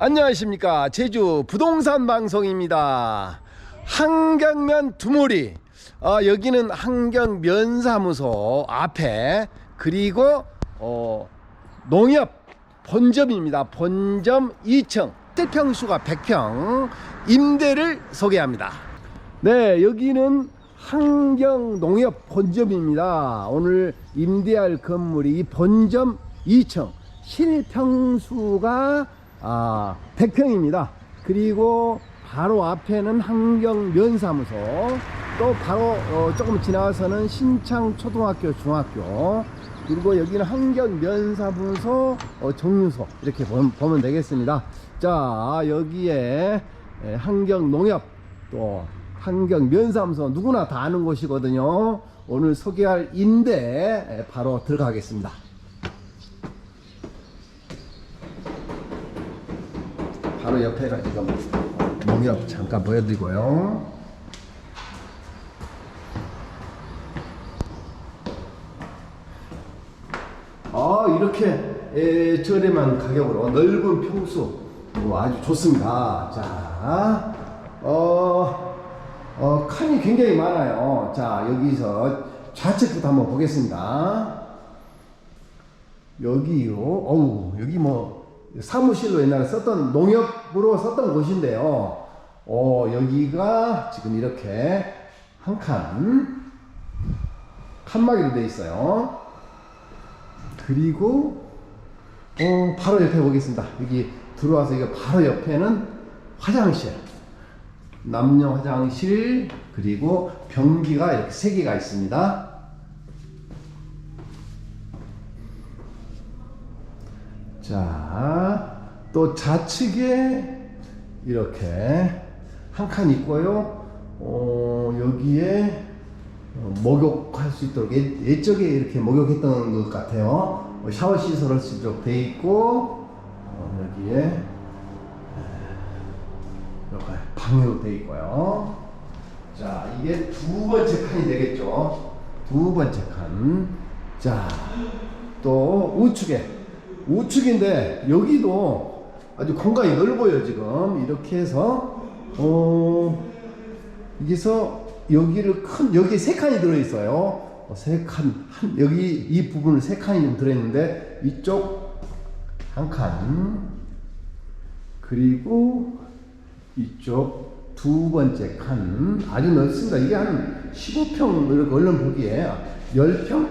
안녕하십니까. 제주 부동산 방송입니다. 한경면 두모리. 어, 여기는 한경면사무소 앞에 그리고 어, 농협 본점입니다. 본점 2층. 실평수가 100평 임대를 소개합니다. 네 여기는 한경농협 본점입니다. 오늘 임대할 건물이 본점 2층. 실평수가 아, 100평입니다. 그리고 바로 앞에는 한경면사무소, 또 바로 어, 조금 지나가서는 신창초등학교, 중학교, 그리고 여기는 한경면사무소 어, 정류소 이렇게 보면, 보면 되겠습니다. 자 여기에 에, 한경농협 또 한경면사무소 누구나 다 아는 곳이거든요. 오늘 소개할 임대 에, 바로 들어가겠습니다. 바로 옆에가 지금 농협 잠깐 보여드리고요. 아 이렇게 에, 저렴한 가격으로 넓은 평수 뭐 아주 좋습니다. 자, 어, 어, 칸이 굉장히 많아요. 자 여기서 좌측부터 한번 보겠습니다. 여기요. 어우 여기 뭐 사무실로 옛날에 썼던 농협으로 썼던 곳인데요. 어, 여기가 지금 이렇게 한 칸, 칸막이로 되어 있어요. 그리고, 어, 바로 옆에 보겠습니다. 여기 들어와서 이거 바로 옆에는 화장실. 남녀 화장실, 그리고 변기가 이렇게 세 개가 있습니다. 자, 또 좌측에 이렇게 한 칸 있고요. 어, 여기에 어, 목욕할 수 있도록 예, 예적에 이렇게 목욕했던 것 같아요. 어, 샤워 시설을 쓰도록 돼 있고 어, 여기에 이렇게 방으로 돼 있고요. 자, 이게 두 번째 칸이 되겠죠. 두 번째 칸. 자, 또 우측에 우측인데 여기도 아주 공간이 넓어요 지금. 이렇게 해서 어 여기서 여기를 큰 여기 세 칸이 들어 있어요. 어, 세칸 여기 이 부분을 세 칸이 좀 들어 있는데 이쪽 한 칸. 그리고 이쪽 두 번째 칸. 아주 넓습니다. 이게 한 15평 이렇게 얼른 보기에 10평?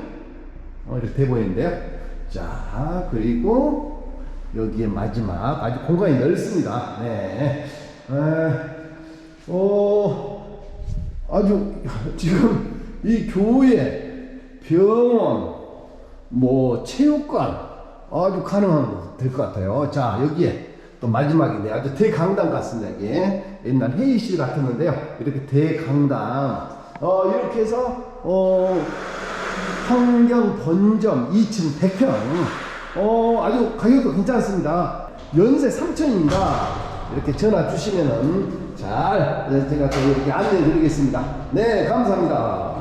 어, 이렇게 돼 보이는데요 자, 그리고 여기에 마지막 아주 공간이 넓습니다. 네. 에, 어, 아주 지금 이 교회, 병원, 뭐 체육관 아주 가능한 될 것 같아요. 자, 여기에 또 마지막인데 아주 대강당 같습니다. 이게 옛날 회의실 같았는데요. 이렇게 대강당. 어, 이렇게 해서 어. 환경 본점 2층 100평. 어 아주 가격도 괜찮습니다. 연세 3천입니다. 이렇게 전화 주시면은 잘 제가 또 이렇게 안내 드리겠습니다. 네 감사합니다